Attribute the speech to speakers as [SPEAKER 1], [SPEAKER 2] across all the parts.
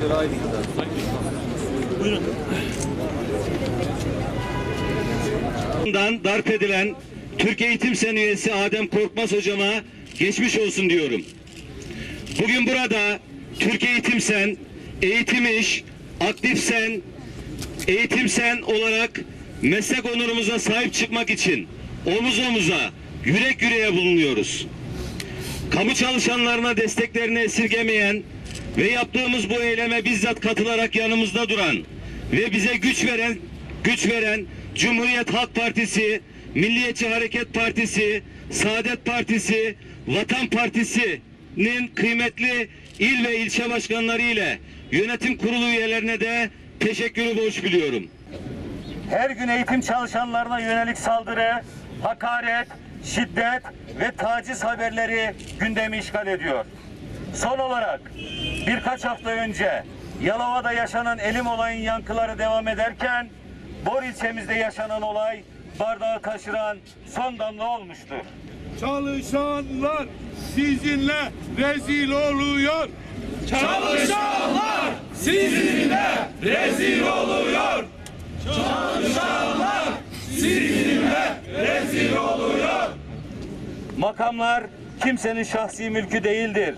[SPEAKER 1] Şöyle kadar.
[SPEAKER 2] Dan darp edilen Türk Eğitim Sen üyesi Adem Korkmaz hocama geçmiş olsun diyorum. Bugün burada Türk Eğitim Sen, Eğitim İş, Aktif Sen, Eğitim Sen olarak meslek onurumuza sahip çıkmak için omuz omuza, yürek yüreğe bulunuyoruz. Kamu çalışanlarına desteklerini esirgemeyen ve yaptığımız bu eyleme bizzat katılarak yanımızda duran ve bize güç veren güç veren Cumhuriyet Halk Partisi, Milliyetçi Hareket Partisi, Saadet Partisi, Vatan Partisi'nin kıymetli il ve ilçe başkanları ile yönetim kurulu üyelerine de teşekkürü borç biliyorum. Her gün eğitim çalışanlarına yönelik saldırı, hakaret, şiddet ve taciz haberleri gündemi işgal ediyor. Son olarak birkaç hafta önce Yalova'da yaşanan elim olayın yankıları devam ederken Bor ilçemizde yaşanan olay bardağı taşıran son damla olmuştur.
[SPEAKER 3] Çalışanlar sizinle rezil oluyor. Çalışanlar sizinle rezil oluyor. Çalışanlar sizinle rezil oluyor.
[SPEAKER 2] Makamlar kimsenin şahsi mülkü değildir.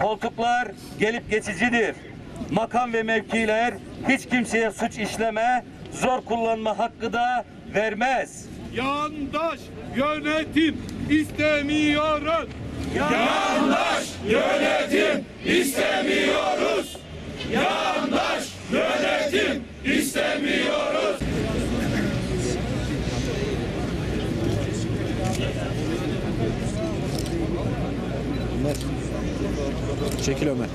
[SPEAKER 2] Koltuklar gelip geçicidir. Makam ve mevkiler hiç kimseye suç işleme, zor kullanma hakkı da vermez.
[SPEAKER 3] Yandaş yönetim istemiyoruz. Yandaş yönetim istemiyoruz. Yandaş yönetim istemiyoruz.
[SPEAKER 1] Çekil Ömer.